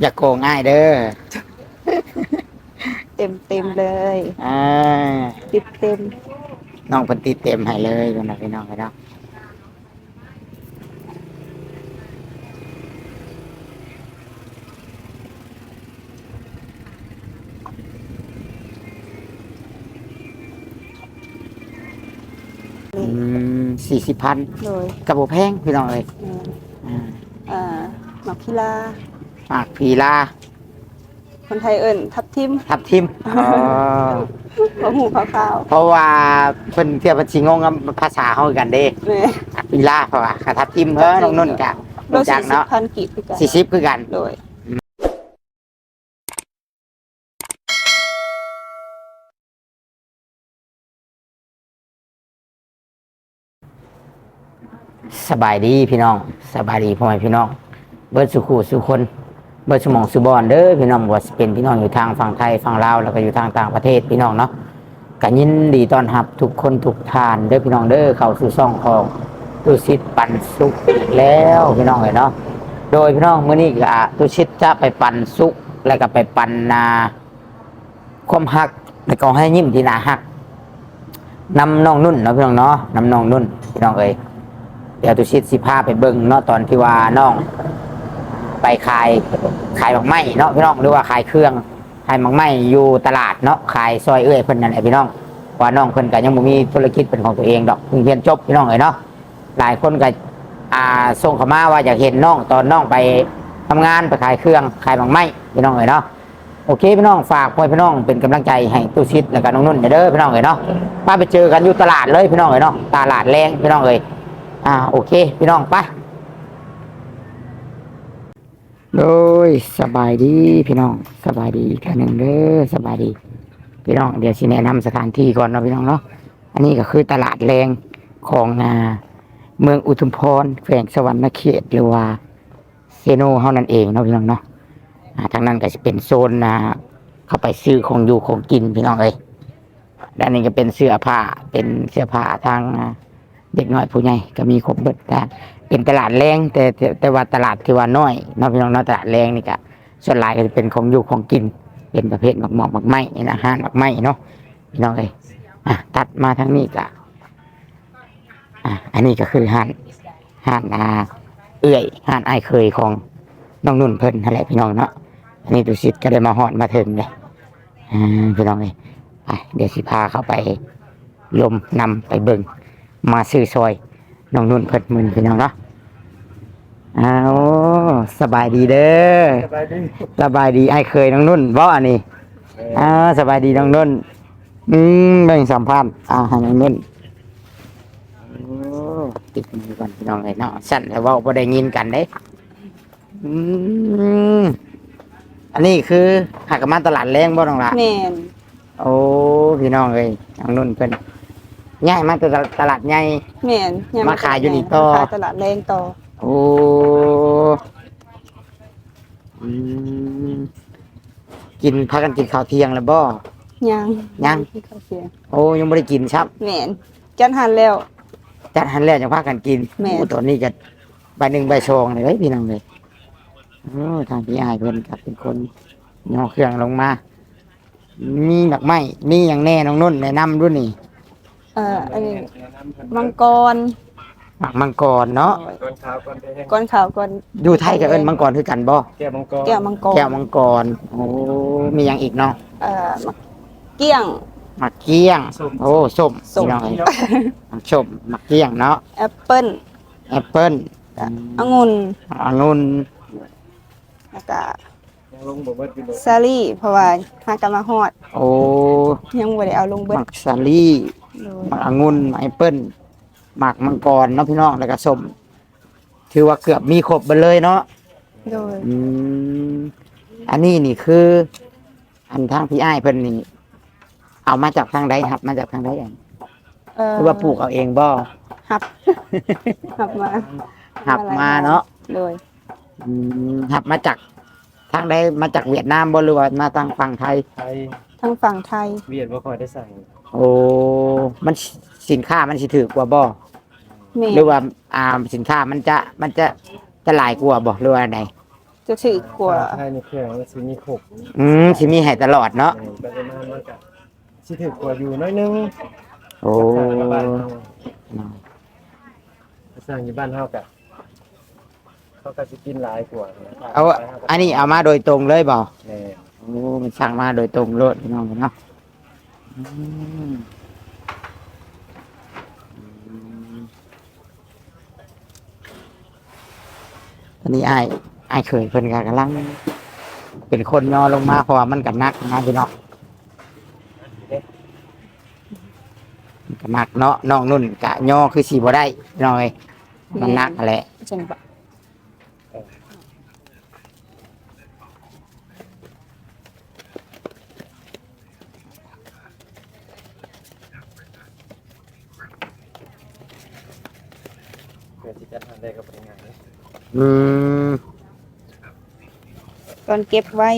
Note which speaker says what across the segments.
Speaker 1: อย่าโกงง่ายเด้อ
Speaker 2: เต็มเต็มๆเลย
Speaker 1: อ่า
Speaker 2: ติดเต็ม
Speaker 1: น้องเพิ่นติดเต็มให้เลยคุณน่ะพี่น้องไปเนาะอืมสี่สิบพัน
Speaker 2: โดย
Speaker 1: กระโบแพงพี่น้องเลย
Speaker 2: เอ่อ
Speaker 1: อ่า
Speaker 2: อ่าหมักพิลา
Speaker 1: หมากพีลา
Speaker 2: คนไทยเอิ้นทับทิม
Speaker 1: ทับทิมอ๋อ
Speaker 2: หัวหูขาว
Speaker 1: เพราะว่าเพิ่นเทียบภาษีงงกับภาษาเฮาคือกันเด้
Speaker 2: ๆแม่
Speaker 1: ปีลาเพราะว่าคาทับทิมเฮ้อน้องนุ่นกะ
Speaker 2: โล
Speaker 1: รู้จั
Speaker 2: สี่
Speaker 1: ก
Speaker 2: สิบ
Speaker 1: เนาะ
Speaker 2: พันกีบคือกัน
Speaker 1: สี่สิบคือกัน
Speaker 2: โดย
Speaker 1: สบายดีพี่น้อง สบายดีพ่อแม่พี่น้อง เบิร์ดสุขูสุคนเบิร์ดสมองสุบอนเด้อพี่น้องว่าสิเป็นพี่น้องอยู่ทางฝั่งไทยฝั่งลาวแล้วก็อยู่ทางต่างประเทศพี่น้องเนาะก็ยินดีต้อนรับทุกคนทุกทานเด้อพี่น้องเด้อเข้าสู่ช่องของตุสิทธิ์ปันสุกแล้วพี่น้องเอ้ยเนาะโดยพี่น้องมื้อนี้ก็ตุสิทธิ์จะไปปันสุขแล้วก็ไปปันนาความฮักแล้วก็ให้ยิ้มที่นาฮักนำน้องนุ่นเนาะพี่น้องเนาะนำน้องนุ่นพี่น้องเอ้ยเดี๋ยวตุชิตสิพาไปเบิ่งเนาะตอนที่ว่าน้อง ไปขายขายหมักไม้เนาะพี่น้องหรือว่าขายเครื่องขายหมักไม้อยู่ตลาดเนาะขายซอยเอื้อยเพิ่นนั่นแหละพี่น้องว่าน้องเพิ่นก็ยังบ่มีธุรกิจเป็นของตัวเองดอกเพิ่งเรียนจบพี่น้องเอ้ยเนาะหลายคนก็อ่าส่งเข้ามาว่าอยากเห็นน้องตอนน้องไปทำงานไปขายเครื่องขายหมักไม้พี่น้องเอ้ยเนาะโอเคพี่น้องฝากพ่อพี่น้องเป็นกำลังใจให้ตุชิตแล้วก็น้องนุ่นเด้อพี่น้องเอ้ยเนาะมาไปเจอกันอยู่ตลาดเลยพี่น้องเอ้ยเนาะตลาดแรงพี่น้องเอ้ยอ่าโอเค พี่น้องไป โดยสบายดีพี่น้องสบายดีอีกครั้งหนึ่งเด้อสบายดี พี่น้องเดี๋ยวสิแนะนำสถานที่ก่อนเนาะพี่น้องเนาะอันนี้ก็คือตลาดแรงของอ่าเมืองอุทุมพรแขวงสวรรณเขตหรือว่าเซโนเฮานั่นเองเนาะพี่น้องเนาะทางนั้นก็จะเป็นโซนนะเข้าไปซื้อของอยู่ของกินพี่น้องเอ้ยด้านนี้ก็เป็นเสื้อผ้าเป็นเสื้อผ้าทางอ่า เด็กน้อยผู้ใหญ่ก็มีครบเบิดแต่เป็นตลาดแรงแต่แต่ว่าตลาดที่ว่าน้อยเนาะพี่น้องเนาะตลาดแรงนี่ก็ส่วนหลายก็จะเป็นของอยู่ของกิน เป็นประเภทหมักหมอกหมักไม้นี่นะอาหารหมักไม้เนาะพี่น้องเอ้ยอะตัดมาทางนี้ก็อะอันนี้ก็คือห้านห้านอาเอื้อยห้านไอายเคยของน้องนุ่นเพิ่นนั่นแหละพี่น้องเนาะอันนี้ดูสิก็ได้มาฮอดมาถึงเลยพี่น้องเอ้ยเดี๋ยวสิพาเข้าไปลมนำไปเบิ่ง มาซื้อซอยน้องนุ่นเพิ่นมึนพี่น้องเนาะอ้าวสบายดีเด้อ
Speaker 3: สบายดี
Speaker 1: สบายดีไอ้เคยน้องนุ่นบ่อันนี้อ่าสบายดีน้องนุ่นอืมแบ่งสัมภาษณ์อ่าให้น้องนุ่นโอ้ติดมือก่อนพี่น้องเลยเนาะสั่นแล้วเว่าบ่ได้ยินกันเด้อืมอันนี้คือหากนมาตลาดแรงบ่น้องละ
Speaker 2: แม่น
Speaker 1: โอ้พี่น้องเลยน้องนุ่นเพิ่น ง่ายมากตลาดตลาดใหญ่
Speaker 2: แม่นง
Speaker 1: มาขายอยู่นี่ต่อ
Speaker 2: ขายตลาดแรงต่อ
Speaker 1: โอ้อืมกินพากันกินข้าวเที่ยงแล้วบ่
Speaker 2: ยัง
Speaker 1: ยัง
Speaker 2: เขาเสีย
Speaker 1: โอ้ยังไม่ได้กินครับ
Speaker 2: แม่นจันหันแล้ว
Speaker 1: จัดหันแรกจะพากันกิน
Speaker 2: แม่
Speaker 1: โอ้ตอนนี้ก็ใบหนึ่งใบชองเลยเฮ้ยพี่น้องเลยโอ้ทางพี่อายเพิ่นกับเป็นคนย่อเครื่องลงมา มีดอกไม้มีอย่างแน่น้องนุ่นแนะนำด้วยนี่
Speaker 2: เอ่ออันนี้มังกร
Speaker 1: หมักมังกรเนาะ
Speaker 3: ก่อนเช้าก่อนไปแห้ง
Speaker 2: ก้อนขาวก้อน
Speaker 1: อยู่ไทยกับเอิญมังกรคือกันบ่
Speaker 3: แก้วมังกร
Speaker 2: แก้วมังกร
Speaker 1: แก้วมังกรโอ้มีอย่างอีกเนาะ
Speaker 2: เอ่อมักเกี้ยง
Speaker 1: หมักเกี้ยง โอ้ส้ม
Speaker 2: ส้ม
Speaker 1: พี่น้องเอ้ยหมักส้มหมักเกี้ยงเนาะ
Speaker 2: แอปเปิ้ล
Speaker 1: แอปเปิ้ล
Speaker 2: องุ่น
Speaker 1: องุ่น
Speaker 2: แล้วก็
Speaker 3: ยังลงบ่เบิดอยู่เลย
Speaker 2: ซาลี่เพราะว่าหากนมาฮอด
Speaker 1: โอ้
Speaker 2: ยังบ่ได้เอาลง
Speaker 1: ห
Speaker 2: เบิด
Speaker 1: มักสาลี่
Speaker 2: โดย
Speaker 1: หมักองุ่นหมักแอปเปิ้ลหมักมังกรเนาะพี่น้องแล้วก็ส้มถือว่าเกือบมีครบไปเลยเนาะ
Speaker 2: โดย
Speaker 1: อืมอันนี้นี่คือ อันทางพี่อ้ายเพิ่นนี่เอามาจากทางใดครับ มาจากทางใดเอง
Speaker 2: เอ่อ
Speaker 1: หรือว่าปลูกเอาเองบ่
Speaker 2: หับ หับมา
Speaker 1: หับมาเนาะ
Speaker 2: โดย
Speaker 1: อืมหับมาจากทางใดมาจากเวียดนามบ่หรือว่ามาทางฝั่งไทย
Speaker 3: ไทย
Speaker 2: ทั้งฝั่งไทย
Speaker 3: เวียดบ่ค่อยได้สั่ง
Speaker 1: โอ้ มันสินค้ามันสิถือกว่าบ่
Speaker 2: แม่
Speaker 1: หรือว่าอ่าสินค้ามันจะมันจะจะหลายกว่าบ่หรือว่าไง
Speaker 2: จะถือกว่า
Speaker 3: ใช่ในเครื่องมันสิมีขบ
Speaker 1: อืมสิมีให้ตลอดเนาะ
Speaker 3: เออปริมาณมันก็สิถือกว่าอยู่น้อยนึง
Speaker 1: โอ้
Speaker 3: สร้างบ้านเฮาสร้างอยู่บ้านเฮาก็เขาก็สิกินหลายกว่านะ
Speaker 1: เอาอันนี้เอามาโดยตรงเลยบ่
Speaker 3: แม่
Speaker 1: โอ้มันสั่งมาโดยตรงโลดพี่น้องเนาะอืม ตอนนี้ไอ้ไอ้เคยเพิ่นก็กำลัง เป็นคนย่อลงมาเพราะว่ามันกับนักนะพี่น้องกับนักเนาะน้องนุ่นกะย่อคือสีบ่ได้พี่น้อเอ้ยมันนักแหละ
Speaker 2: จังบะ
Speaker 3: เพื่อที่จะทำได้กับเป็นงานนะ
Speaker 1: อืม
Speaker 2: ตอนเก็บไว้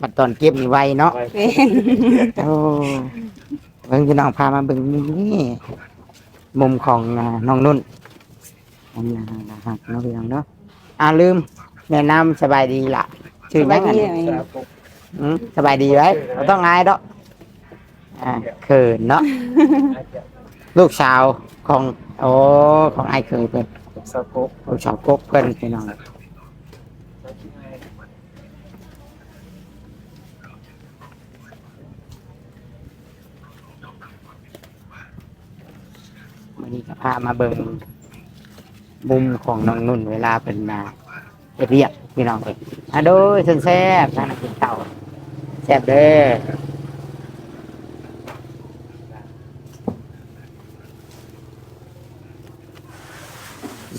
Speaker 1: บัดตอนเก็บนี่ไวเนาะ
Speaker 3: ไว้
Speaker 2: แม่น
Speaker 1: โอ้เบิ่งพี่น้องพามาเบิ่งนี่มุมของอ่าน้องนุ่นอันนี้นะครับน้องพี่น้องเนาะอ่าลืม แนะนำสบายดีล่ะชื่อ
Speaker 2: ส
Speaker 1: ยั
Speaker 2: บาย
Speaker 1: งไง
Speaker 2: ดีไหม
Speaker 3: สาปก
Speaker 1: อืมสบายดีไว้เราต้องอายดอกอ่าเขินเนาะ
Speaker 3: อาจจะ
Speaker 1: ลูกสาวของ โอ้ ของไอ้ายเคยเพิ่น
Speaker 3: สาปก
Speaker 1: ลูกสาวกกเพิ่นพี่น้องวันนี้ก็พามาเบิ่งมุมของน้องนุ่นเวลาเป็นมาเรียกพี่น้องเอ้ยอะโดยเส้นแซ่บทานกินข้าแซ่บเด้อ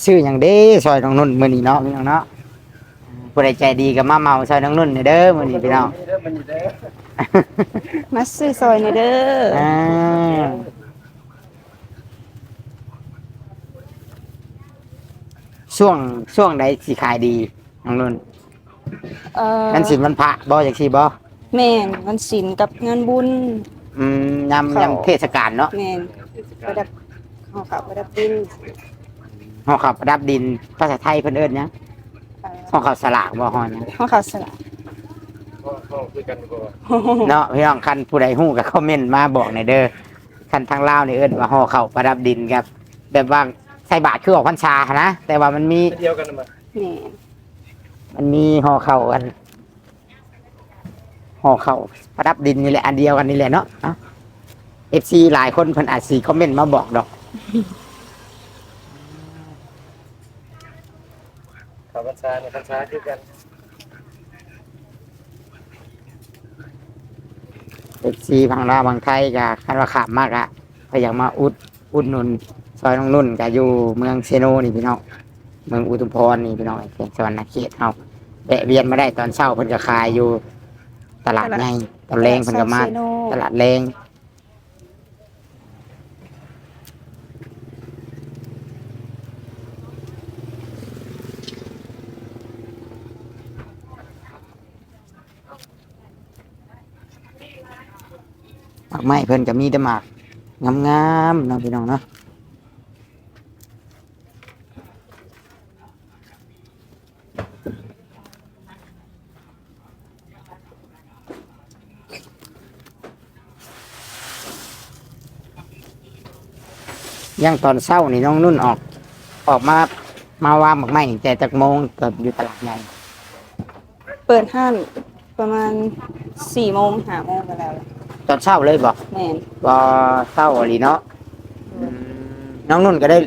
Speaker 1: ชื่ออย่างเด้ซอยน้องนุ่นมื้อนี้เนาะพี่น้องเนาะผู้ใดใจดีก็มาเมาซอยน้องนุ่นเด้อมื้อนี้พี่น้อง
Speaker 3: เด้อมันอยู่เด้อ
Speaker 2: มาซื้อซอยหน่อยเด้อ
Speaker 1: อ่าช่วงช่วงใดสิขายดีน้องนุ่น
Speaker 2: เอ่อ
Speaker 1: นั่นสิมันพระบ่จังซี่บ่
Speaker 2: แม่นมันศีลกับงานบุญ
Speaker 1: อืมยำ
Speaker 2: เขา
Speaker 1: ยำเทศกาลเนาะ
Speaker 2: แม่นประดับเฮาขับประดับดิน
Speaker 1: ห่อข้าวประดับดินภาษาไทยเพิ่นเอิ้นหยัง
Speaker 2: เอ่อ
Speaker 1: ห่อข้าวสลากบ่ห่อหยัง
Speaker 2: เฮาขับสละ
Speaker 3: พ่อพ่อคุยกันก่อน
Speaker 1: เนาะพี่น้องคันผู้ใดฮู้ก็คอมเมนต์มาบอกหน่อยเด้อคันทางลาวนี่เอิ้นว่าห่อข้าวประดับดินครับแบบว่าใส่บาตรคือออกพรรษาหั้นนะแต่ว่ามันมี
Speaker 3: เดียวกันมา
Speaker 2: แม่น
Speaker 1: มันมีห่อข้าวอันห่อข้าวประดับดินนี่แหละอันเดียวกันนี่แหละเนาะเอ้า FC หลายคนเพิ่นอาจสิคอมเมนต์มาบอกดอก
Speaker 3: ข่าวบัญชาเนี่ยบัญชาคือกัน
Speaker 1: เอฟซีพังลาวบางไทยก็คันว่าขามมากอะก็อยากมาอุดอุดหนุนซอยน้องนุ่นก็อยู่เมืองเซโนนี่พี่น้องเมืองอุทุมพรนี่พี่น้องเขตสวรรณเขตเฮาแวะเวียนมาได้ตอนเช้าเพิ่นก็ขายอยู่ ตลาดใหญ่ตอนแรงเพิ่นก็มา
Speaker 2: น
Speaker 1: ตลาดแรง หมากไม้เพิ่นก็มีแต่หมากงามๆเนาะพี่น้องเนาะย่างตอนเช้านี่น้องนุ่นออก ออกมา มาวางหมากไม้แต่จากโมงเกิดอยู่ตลาดใหญ่
Speaker 2: เปิดห้านประมาณ4โมง5โมงก็แล้วล่ะ
Speaker 1: อนเช้าเลยบอก
Speaker 2: แม่น
Speaker 1: บ่เช้าอีหลีเนาะอืมน้องนุ่นก็ได้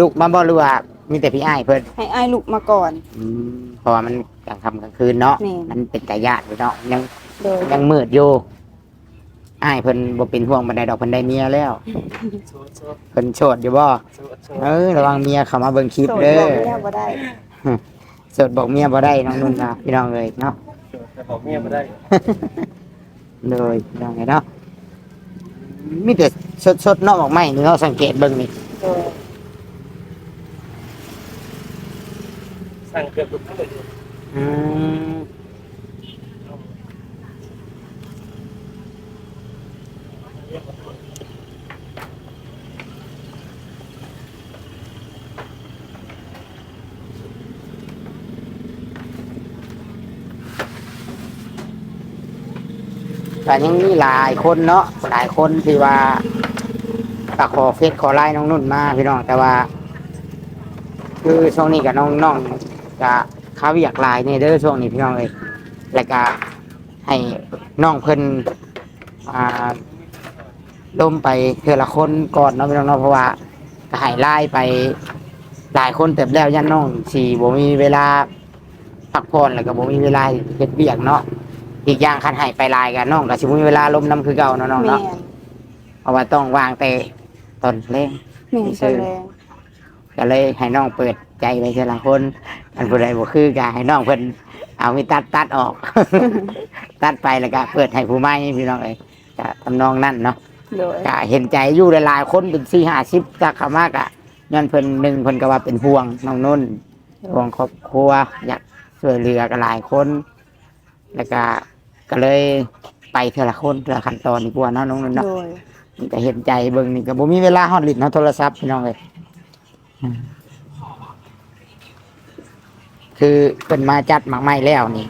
Speaker 1: ลูกมาบ่หรือว่ามีแต่พี่อ้ายเพิ่น
Speaker 2: ให้อ้ายลูกมาก่อน
Speaker 1: อืมเพราะว่ามันกลางค่ำกลางคืนเนาะ
Speaker 2: แม่น
Speaker 1: มันเป็นกายาดอยู่เนาะยัง
Speaker 2: โดย
Speaker 1: ยังมืดอยู่อ้ายเพิ่นบ่เป็นห่วงบันไดดอกเพิ่นได้เมียแล้ว
Speaker 3: โซดโซด
Speaker 1: เพิ่นโสดอยู่บ่
Speaker 3: โซดโซด
Speaker 1: เออระวังเมียเข้ามาเบิ่งคลิป
Speaker 2: โสด
Speaker 1: เด้
Speaker 2: บ
Speaker 1: อ
Speaker 2: อกไม่ได้บ่ได้
Speaker 1: โสดบอกเมียบ่ได้น้องนุ่นนะพี่น้องเอ้ยเนาะ
Speaker 3: แต่บอกเมียมาได้
Speaker 1: เลยพี่น้องเอ้ยเนาะมีแต่สดๆเนาะออกไม้นี่เนาะสังเกตเบิ่งนี่
Speaker 2: โดย
Speaker 3: สั่งเกือบทุกคนเลย
Speaker 1: อืม แต่ยังมีหลายคนเนาะหลายคนที่ว่าก็ขอเฟซขอไลน์น้องนุ่นมาพี่น้องแต่ว่า คือช่วงนี้กับน้องน้องก็เขาอยากหลายเนี่ยเด้อช่วงนี้พี่น้องเลยแล้วก็ให้น้องเพิ่นอ่าลมไปเทือละคนก่อนเนาะพี่น้องเนาะเพราะว่าก็ให้ไล่ไปหลายคนเต็มแล้วยันน้องสี่บ่มีเวลาพักผ่อนแล้วก็บ่มีเวลาเฮ็ดเบียกเนาะ อีกอย่างคันให้ไปหลายกันน้องก็สิบ่มีเวลาลมน้ำคือเก่าเนาะน้อง
Speaker 2: แม่
Speaker 1: เนาะ
Speaker 2: น
Speaker 1: เพราะว่าต้องวางแต่ตอนเล่ง
Speaker 2: แม่น
Speaker 1: ซื่
Speaker 2: ตอ
Speaker 1: อ
Speaker 2: นแรง
Speaker 1: ก็เลยให้น้องเปิดใจไปทีละคนอันผู้ใดบ่คือก็ให้น้องเพิ่นเอามีตัดตัดออก ตัดไปแล้วก็เปิดให้ผู้ใหม่พี่น้องเอ้ยก็ทำนองนั่นเนาะ
Speaker 2: โดย
Speaker 1: ก็เห็นใจอยู่หลายๆคนเป็นสี่ห้าสิบจากเขามากอะย้อนเพิ่นหนึ่งเพิ่นก็ว่าเป็นห่วงน้องนุ่นห่วงครอบครัวอยากช่วยเหลือกันหลายคน แล้วก็ ก็เลยไปเทละคนเทละขั้นตอนดีกว่าเนาะน้องนุ่นเนาะ
Speaker 2: โดย
Speaker 1: นี่ก็เห็นใจเบิ่งนี่ก็บ่มีเวลาฮอดลิ้นเฮาโทรศัพท์พี่น้องเลยอืมคือเพิ่นมาจัดหมากไม้แล้วนี่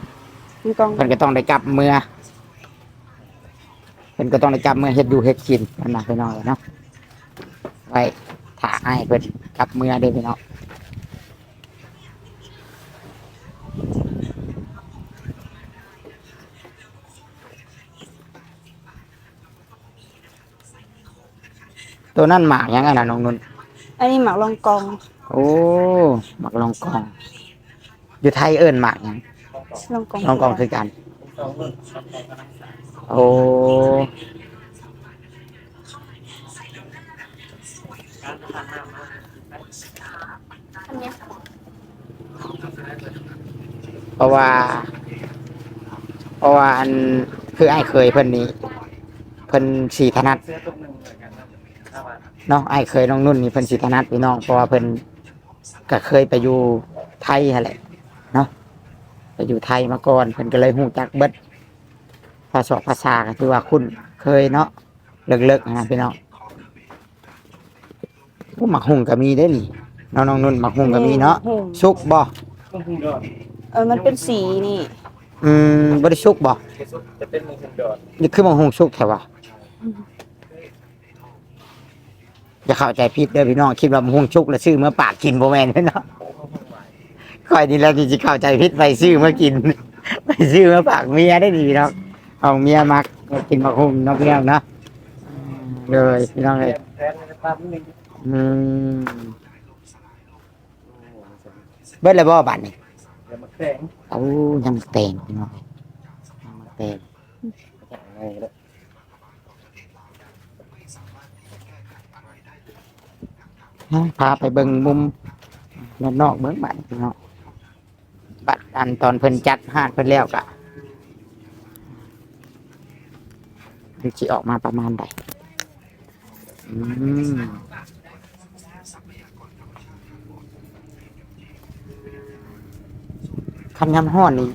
Speaker 2: มีกล้อง
Speaker 1: เพิ่นก็ต้องได้กลับเมื่อเพิ่นก็ต้องได้กลับเมื่อเฮ็ดอยู่เฮ็ดกินนั่นน่ะพี่น้องเนาะไว้ถ้าให้เพิ่นกลับเมื่อเด้อพี่น้อง ตัวนั่นหมากยังไงล่ะน้องนุ่น
Speaker 2: อันนี้หมักลองกอง
Speaker 1: โอ้หมากลองกอง อยู่ไทยเอิ้นหมากหยัง
Speaker 2: ลองกอง
Speaker 1: ลองกองคือกัน โอ้เพราะว่า เพราะว่าอันคือไอ้ายเคยเพิ่นนี่เพิ่นสีถนัด
Speaker 3: เสื้อตุ๊กหนึ่งเหมือนกันนะถ้าว่า
Speaker 1: เนาะไอ้ายเคยน้องนุ่นนี่เพิ่นสีถนัดพี่น้องเพราะว่าเพิ่นก็เคยไปอยู่ไทยหั่นแหละเนาะไปอยู่ไทยมาก่อนเพิ่นก็เลยหูจักเบิดภาษาภาษาก็คือว่าคุณเคยเนาะเลิกๆนะพี่น้องผู้หมักหุ่งก็มีได้อนี่น้องน้องนุ่นหมักหุ่งก็มีเนาะ
Speaker 2: หุ่ม
Speaker 1: ชุกบ่
Speaker 3: ต้องหุ่นดอด
Speaker 2: เออมันเป็นสีนี่
Speaker 1: อืมบ่ได้ชุกบ่
Speaker 3: จะเป็นหุ่นดอด
Speaker 1: นี่คือหมักหุ่งชุกแถวะ อย่าเข้าใจผิดเด้อพี่น้องคิดว่าหมักหุ่งชุกแล้วซื้อเมื่อปากกินบ่แม่นเนาะค่อยนี่แหล้วที่จะเข้าใจผิดไปซื้อมากิน ไปซื้อมาฝากเมียได้ดีเนาะเอาเมียมักมากินมะฮุ่มน้องเลี้ยงเนาะเลยพี่น้องเลย
Speaker 3: แทนในปั๊มนึง
Speaker 1: อืมเบิดเลยบ่บัดนี่
Speaker 3: เดี๋ยวมาแข็ง
Speaker 1: เอายังแต่งพี่น้องยังมาแต่ง
Speaker 3: ไงแล้ว
Speaker 1: เอา พาไปเบิ่งมุมด้านนอกเบิ่งบัดนี่พี่น้องบัดอันตอนเพิ่นจัดหาดเพิ่นแล้วกะมันสิออกมาประมาณใดอืมคันยำห้อนนี่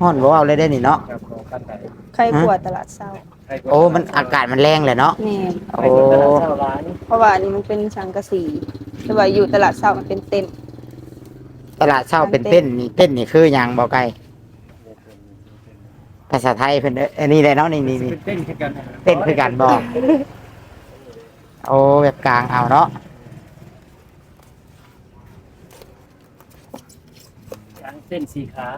Speaker 1: ห้อนบ่เอาเลยได้นี่เนาะ
Speaker 3: ครับของขั้นไหน
Speaker 2: ใครกลัวตลาดเศร้า
Speaker 1: โอ้ มันอากาศมันแรงเลยเนาะ
Speaker 2: แม่น
Speaker 3: โอ้
Speaker 1: โอ้
Speaker 3: ตลาดเช้าร้าน
Speaker 2: เพราะว่าอันนี้มันเป็นสังกะสีแต่ว่าอยู่ตลาดเศร้ามันเป็นเต็นท์
Speaker 1: ตลาดเช่าเป็นเต้นนี่เต้นนี่คือหยังบ่ไกลภาษาไทยเพิ่นเอ้ยอันนี้เลยเนาะนี่นี่นี่
Speaker 3: เต้นคือกัน
Speaker 1: เต้นคือกันบ่โอ้แบบกลางเอาเนาะ
Speaker 3: เต้นสีขา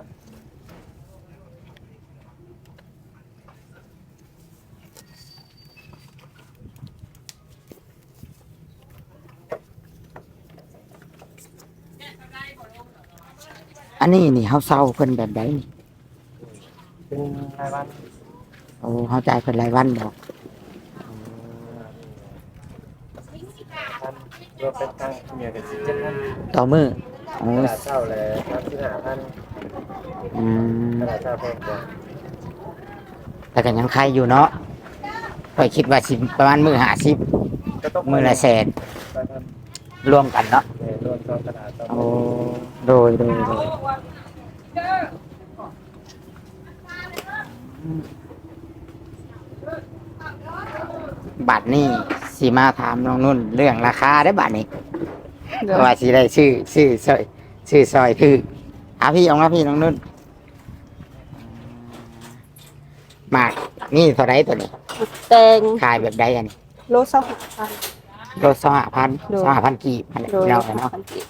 Speaker 1: อันนี้นี่เฮาเซาเพิ่นแบบใดนี่
Speaker 3: เป็นรายวัน
Speaker 1: โอ้เฮาจ่ายเพิ่นรายวันบ่
Speaker 3: ท่านรวมเป็นทางเมียกันสิบเจ็ดท่าน
Speaker 1: ต่อมื้อโอ้
Speaker 3: ตลาดเช้าเลยครับที่หาท่าน
Speaker 1: อืม
Speaker 3: ตลาดเช้าแพงกว่า
Speaker 1: แต่ก็ยังใครอยู่เนาะข้อยคิดว่าสิประมาณมื้อ50
Speaker 3: ก็ต้อง
Speaker 1: มื้อละแสน
Speaker 3: ไปทำ
Speaker 1: รวมกันเนาะ
Speaker 3: เอ่อรวมตอนตลาดตอน
Speaker 1: โอ้โดยโดยโดยบัตรนี่สีมาถามน้องนุ่น เรื่องราคาได้อบัตรนี่
Speaker 2: เดี๋ยว
Speaker 1: ว่าสีได้ชื่อชื่อซอยชื่อซอยคือหาพี่ออกมาพี่น้องนุ่นหมากนี่เท่าไรตัวนี้
Speaker 2: แตง
Speaker 1: ขายแบบใดอันนี้
Speaker 2: โลเศร้าหาพัน
Speaker 1: โลสองพัน
Speaker 2: โดย
Speaker 1: สองพันกีบอะไร
Speaker 2: โดย
Speaker 1: เรา
Speaker 2: โล
Speaker 1: เนาะ
Speaker 2: พันกีบ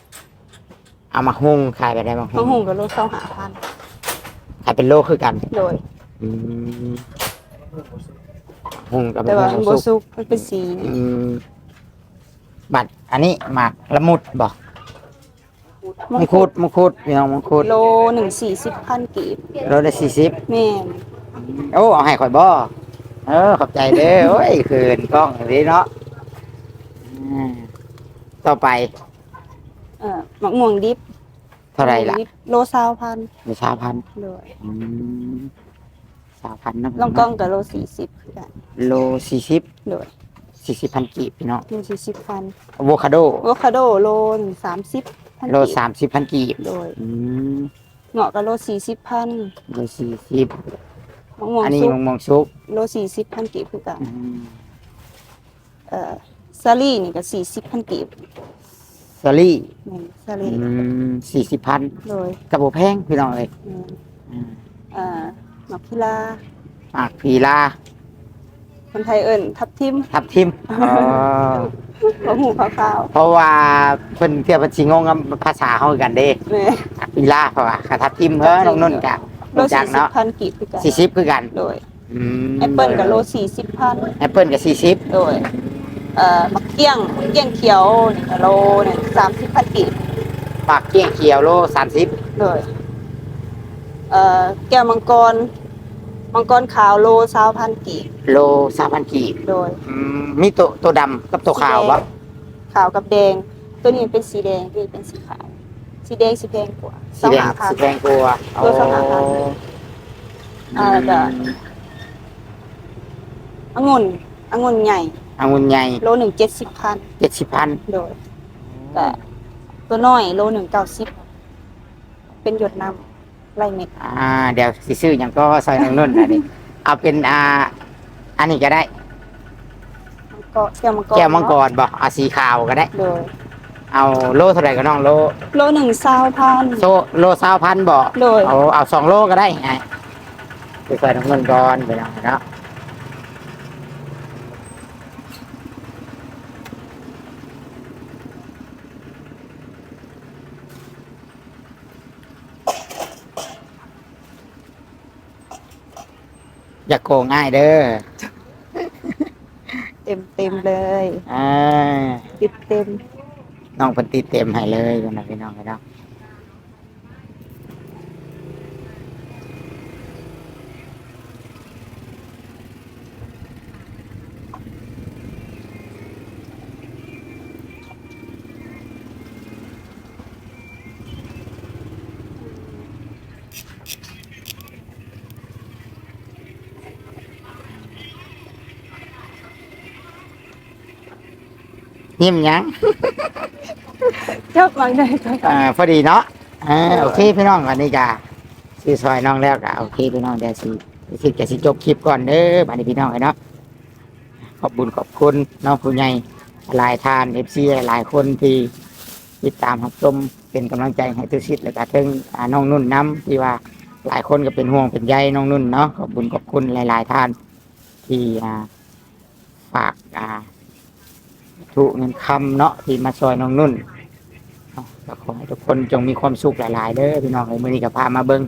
Speaker 1: เอามาหุงขายแบบใดมาหุ
Speaker 2: มะ
Speaker 1: ง
Speaker 2: ฮุงกับโลเศร้าหาพัน
Speaker 1: ขายเป็นโลคือกัน
Speaker 2: โดย
Speaker 1: อืมหุงกับ
Speaker 2: แต่ว่า
Speaker 1: หุง
Speaker 2: โบ
Speaker 1: สุก
Speaker 2: ซุกมันเป็นสี
Speaker 1: อืมบัตรอันนี้หมากละมุดบ่มังคุดมังคุดพี่น้องมังคุด
Speaker 2: โลหนึ่งสี่สิบพันกีบ
Speaker 1: โลละสี่สิบ
Speaker 2: แม่น
Speaker 1: โอ้เอาให้ข่อยบ่เออขอบใจเด้อ โอ้ยคืนกล้องอย่างนี้เนาะ อืมต่อไป
Speaker 2: เอ่อมะม่วงดิบ
Speaker 1: เท่าไหรล่ะ
Speaker 2: มะม่วงดิบโลสาวพัน
Speaker 1: มีสามพัน
Speaker 2: โดย
Speaker 1: อืมสามพันนะ
Speaker 2: ลองกล้องกับโลสี่สิบคือกัน
Speaker 1: โลสี่สิบ
Speaker 2: โดย
Speaker 1: สี่สิบพันกีบพี่น้อง
Speaker 2: โลสี่สิบพัน
Speaker 1: อะโวคาโด
Speaker 2: โอคาโดโลสามสิบพัน
Speaker 1: โล
Speaker 2: กีบ
Speaker 1: สามสิบพันกีบ
Speaker 2: โดย
Speaker 1: อืม
Speaker 2: เงาะกับโลสี่สิบพัน
Speaker 1: โลสี่สิบ
Speaker 2: มะม่วง
Speaker 1: อันนี้
Speaker 2: ซุก
Speaker 1: มะม่วงซุก
Speaker 2: โลสี่สิบพันกีบคือกัน
Speaker 1: อืม
Speaker 2: เอ่อ ซาลี่นี่ก็สี่สิบพันกีบ
Speaker 1: สลี่
Speaker 2: แม่นซา
Speaker 1: อื
Speaker 2: ลี่
Speaker 1: มสี่สิบพัน
Speaker 2: โดย
Speaker 1: กระโบแพงพี่น้องเลย
Speaker 2: แม่น
Speaker 1: อืม
Speaker 2: เอ่อหมากพิลา
Speaker 1: หมากพีลา
Speaker 2: คนไทยเอิ้นทับทิม
Speaker 1: ทับทิมอ๋อ
Speaker 2: หัวหูขาว
Speaker 1: เพราะว่าเพิ่นเทียบว่าสิงงกับภาษาเฮาคือกันเด้
Speaker 2: ๆแม่
Speaker 1: หมากพีลาเพราะว่าคาทับทิมเฮ้อน้องนุ่นกะ
Speaker 2: โล
Speaker 1: รู้จัก
Speaker 2: สี่สิบ
Speaker 1: เนาะ
Speaker 2: พันกีบคือกัน
Speaker 1: สี่สิบคือกัน
Speaker 2: โดย
Speaker 1: อืม
Speaker 2: แอปเปิลกับโลสี่สิบพัน
Speaker 1: แอปเปิลกับสี่สิบ
Speaker 2: โดย เอ่อมะเกี้ยงมะเกี้ยงเขียวนี่ก็โลเนี่ยสามสิบพันกีบ
Speaker 1: ปากเกี้ยงเขียวโลสามสิบ
Speaker 2: โดยเอ่อแก้วมังกร มังกรขาวโลสาวพันกีบ
Speaker 1: โลสามพันกีบ
Speaker 2: โดย
Speaker 1: อืมมีตัวตัวดำกับตัวขาววะ
Speaker 2: ขาวกับแดง ตัวนี้เป็นสีแดงตัวนี้เป็นสีขาว สีแดงสีแพงกว่า
Speaker 1: สีแดง
Speaker 2: สองหาพัน
Speaker 1: สีแดงกลัว
Speaker 2: โลสองหาพัน อ่าแล้วก็ องุ่นองุ่นใหญ่
Speaker 1: องุ่นใหญ่
Speaker 2: โลหนึ่งเจ็ดสิบพัน
Speaker 1: เจ็ดสิบพัน
Speaker 2: โดยก็ตัวน้อยโลหนึ่งเก้าสิบเป็นหยดน้ำไล่เม็ด
Speaker 1: อ่า เดี๋ยวสิซื้อหยังก็ซอยน้องนุ่นอันนี้เอาเป็นอ่า อันนี้ก็ได้
Speaker 2: มันก็แก้วมังกร
Speaker 1: แก้วมังกรบอกเอาสีขาวก็ได้
Speaker 2: โดย
Speaker 1: เอาโลเท่าไหร่ก็น้องโล
Speaker 2: โลหนึ่งสาวพัน
Speaker 1: โซโลสาวพันบอก
Speaker 2: โดย
Speaker 1: เอาเอาสองโลก็ได้ไงไปใส่น้ำเงินก่อนไปน้องเนาะ อย่าโกงง่ายเด้อ
Speaker 2: เต็มเต็มๆเลย
Speaker 1: อ่า
Speaker 2: ติดเต็ม
Speaker 1: น้องเพันตีเต็มให้เลยนะพี่น้องพี่น้อง ยิ้มยัง
Speaker 2: ชอบมังได้ก็
Speaker 1: อ่าพอดีเนาะอ่าโอเคพี่น้องวันนี้ก็ซื้อซอยน้องแล้วก็โอเคพี่น้องเดี๋ยวสิสิจะสิจบคลิปก่อนเด้อบัดนี้พี่น้องเนาะขอบบุญขอบคุณน้องผู้ใหญ่หลายทานเอฟซีหลายคนที่ติดตามรับชมเป็นกำลังใจให้ทุกชิดแล้วก็ถึงอ่าน้องนุ่นน้ำที่ว่าหลายคนก็เป็นห่วงเป็นใยน้องนุ่นเนาะขอบบุญขอบคุณหลาย ๆ ท่านที่อ่าฝากอ่า ถูกเงินคำเนาะที่มาซอยน้องนุ่นก็ขอให้ทุกคนจงมีความสุขหลาย ๆเด้อพี่น้องเอ้ยมื้อนี้ก็พามาเบิ่ง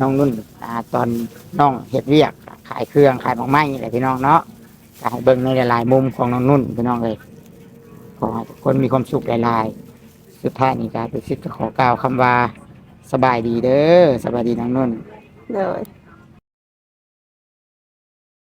Speaker 1: น้องนุ่นอตอนน้องเฮ็ดเวียก ขายเครื่องขายของไม้นี่แหละพี่น้องเนาะก็ให้เบิ่งในหลาย ๆ มุมของน้องนุ่นพี่น้องเอ้ยขอให้ทุกคนมีความสุขหลาย ๆ สุดท้ายนี้ก็ทุกสิทธิ์ก็ขอกล่าวคำว่าสบายดีเด้อสบายดีน้องนุ่น
Speaker 2: เลย